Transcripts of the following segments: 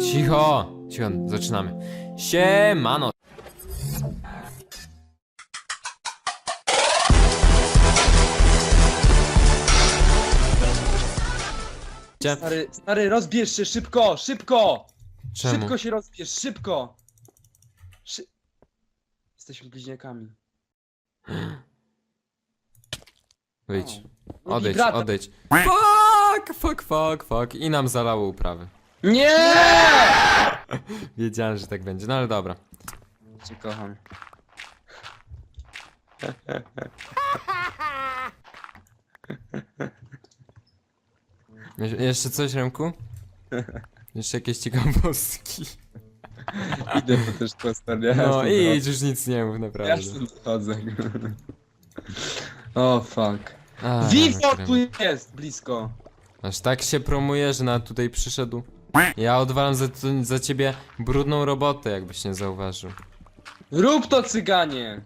Cicho! Cicho, zaczynamy. Siemano! Stary, stary, rozbierz się, szybko, szybko! Czemu? Szybko się rozbierz, szybko! Szy... Jesteśmy bliźniakami. Wyjdź. No, Odejdź, vibrator. odejdź. Fuck, fuck, fuck, fuck. I nam zalało uprawy. Nie! Wiedziałem, że tak będzie, no ale dobra. Cię kocham. Jesz- Jeszcze coś, Remku? Jeszcze jakieś ciekawostki. Idę to też to stary. No idź, już nic nie mów, Ja naprawdę. stąd chodzę. O fuck. A, Vivo Remek, tu jest, blisko. Aż tak się promuje, że na tutaj przyszedł. Ja odwalam za, za ciebie brudną robotę, jakbyś nie zauważył. Rób to cyganie!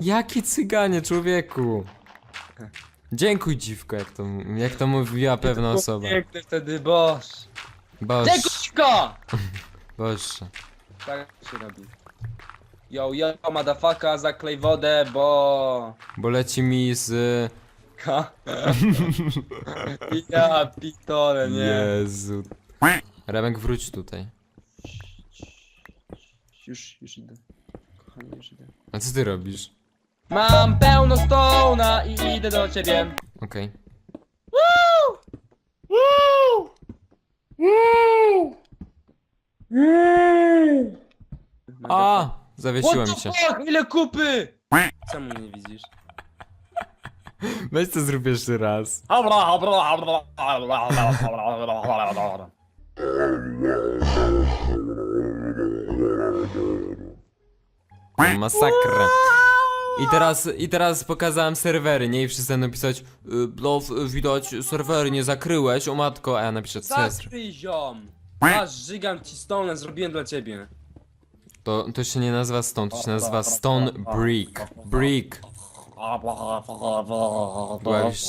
Jaki cyganie, człowieku! Dziękuj dziwko, jak to, jak to mówiła pewna osoba. Piękny wtedy boż. Boż, Dziękuję! boże. Tak się robi. Yo, yo, madafaka, zaklej wodę, bo... Bo leci mi z... Ha? ja pitole, nie. Jezu. Remek, wróć tutaj. Już, już idę. Kochanie, już idę. A co ty robisz? Mam pełno stona i idę do ciebie. Okej. A, zawiesiłem What się. fuck? Ile kupy? Czemu mnie nie widzisz? Weź to zrób jeszcze raz. Masakra. I teraz, I teraz pokazałem serwery, nie? I wszyscy będą pisać y, Blow, y, widać, serwery nie zakryłeś, o matko, a ja napiszę? Zakryj ziom! Masz, żygam ci stone, zrobiłem dla ciebie. To, to się nie nazywa stone, to się nazywa stone brick. Brick. Byłeś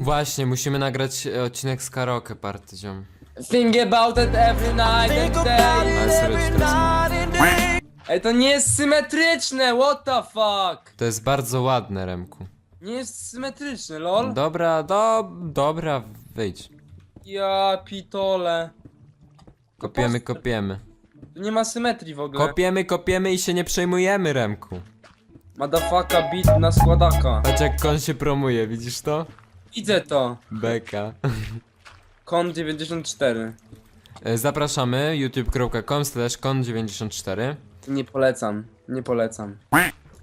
Właśnie, musimy nagrać e, odcinek z karaoke party, ziom. Think about it every night and day. Ale serio ci teraz mówię. Ej, to nie jest symetryczne, what the fuck? To jest bardzo ładne, Remku. Nie jest symetryczne, lol. Dobra, do, dobra, wyjdź. Ja pitole. Kopiemy, posta- kopiemy. Tu nie ma symetrii w ogóle. Kopiemy, kopiemy i się nie przejmujemy, Remku. Madafaka beat na składaka. Patrz jak kon się promuje, widzisz to? Widzę to. Beka. Kon 94. E, Zapraszamy youtube.com slash kon94 Nie polecam, nie polecam.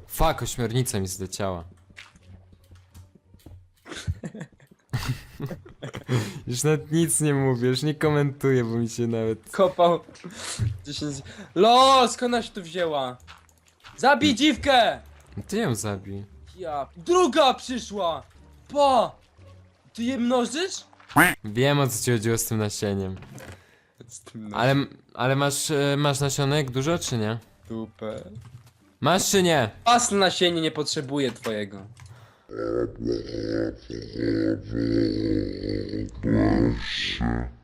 Fuck, ośmiornica mi zleciała. Już nawet nic nie mówię, już nie komentuję, bo mi się nawet... Kopał 10. LOL, skąd ona się tu wzięła? Zabij dziwkę! Ty ją zabij. Ja. Druga przyszła! Pa! Ty je mnożysz? Wiem o co ci chodziło z tym nasieniem. Ale, ale masz, e, masz nasionek dużo czy nie? Dupę. Masz czy nie? Pas na nasienie nie potrzebuje twojego. at the answer every question.